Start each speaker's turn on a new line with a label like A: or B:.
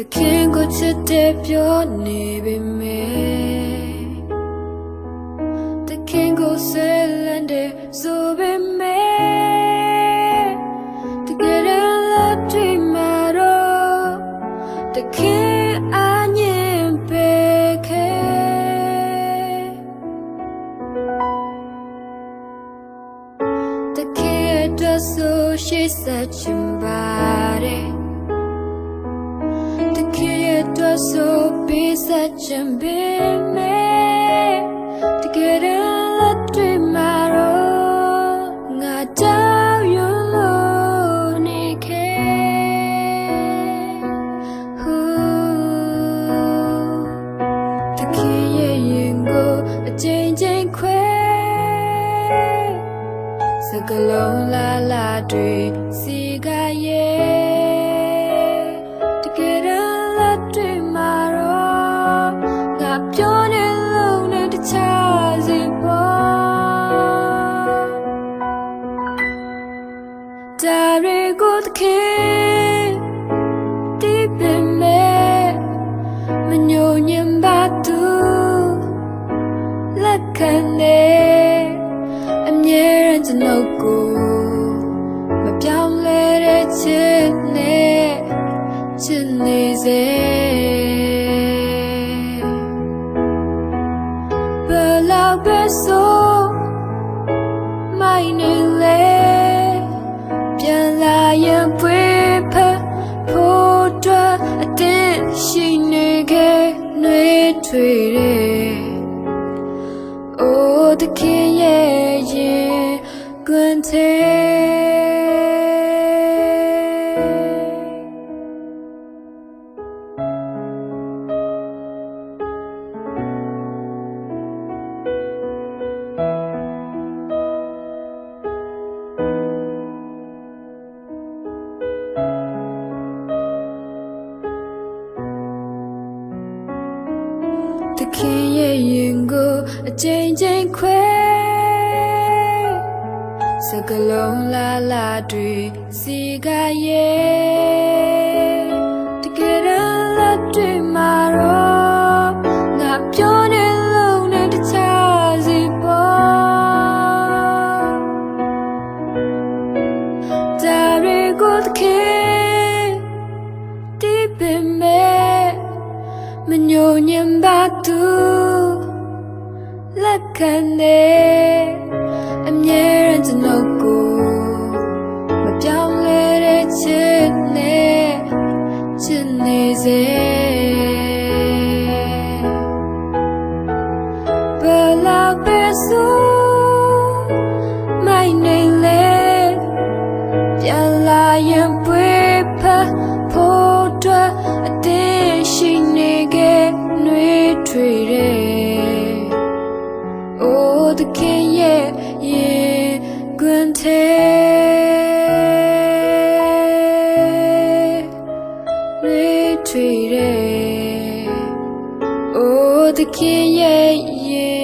A: တခင်ကိုချစ်တဲ့ပြောနေပေမဲ့တခင်ကိုဆဲလန်းတဲ့ဆိုပေမဲ့တကယ်တော့လက်တွေ့မှာတော့တခင်အငြင်းပေခဲ့တခေအတွက်ဆိုရှိစချင်ပါတယ်တခေ အတွက်ဆိုပေးစချင်ပေမဲ့တကယ်တော့လက်တွေမှာတော့ငါတောင်းရလို့နေခဲ့ဟူတခေရဲ့ရင်ကိုအချိန်ချင်းခွဲစကလုံးလာလာတွေစီကရဲ့ ဒါတွေကိုတခင်ဒီပင်မဲ့မညိုညင်ပါသူလက်ခံနေအမြဲတမ်းကျွန်ုပ်ကိုမပြောင်းလဲတဲ့ချစ်နဲ့ ရှိနေခဲ့နှွေးထွေတဲ့အိုးတခင်ရဲ့ရင်ကွန်သေး ရဲ့ရင်ကိုအချိန်ချင်းခွဲစကလုံးလာလာတွေစီကရဲ့တကယ်တော့လက်တွေမှာတော့ငါပြောနေလို့နဲ့တခြားစီပေါ်ဒါတွေကိုတခင်ဒီပင်မဲ့ မညိုညင်ပါသူလက်ခံနေအမြဲတမ်းကျွန်ုပ်ကိုမပြောင်းလဲတဲ့ချစ်နဲ့ချစ်နေစေဘယ်လောက်ပဲဆိုမိုင်းနေလေပြန်လာရင်ပွေဖဖို့အတွက်အသေးရှိနေခဲ့နှွေး ထွေတဲ့အိုးတခင်ရဲ့ရင်ကွန်သေးနှွေးထွေတဲ့အိုးတခင်ရဲ့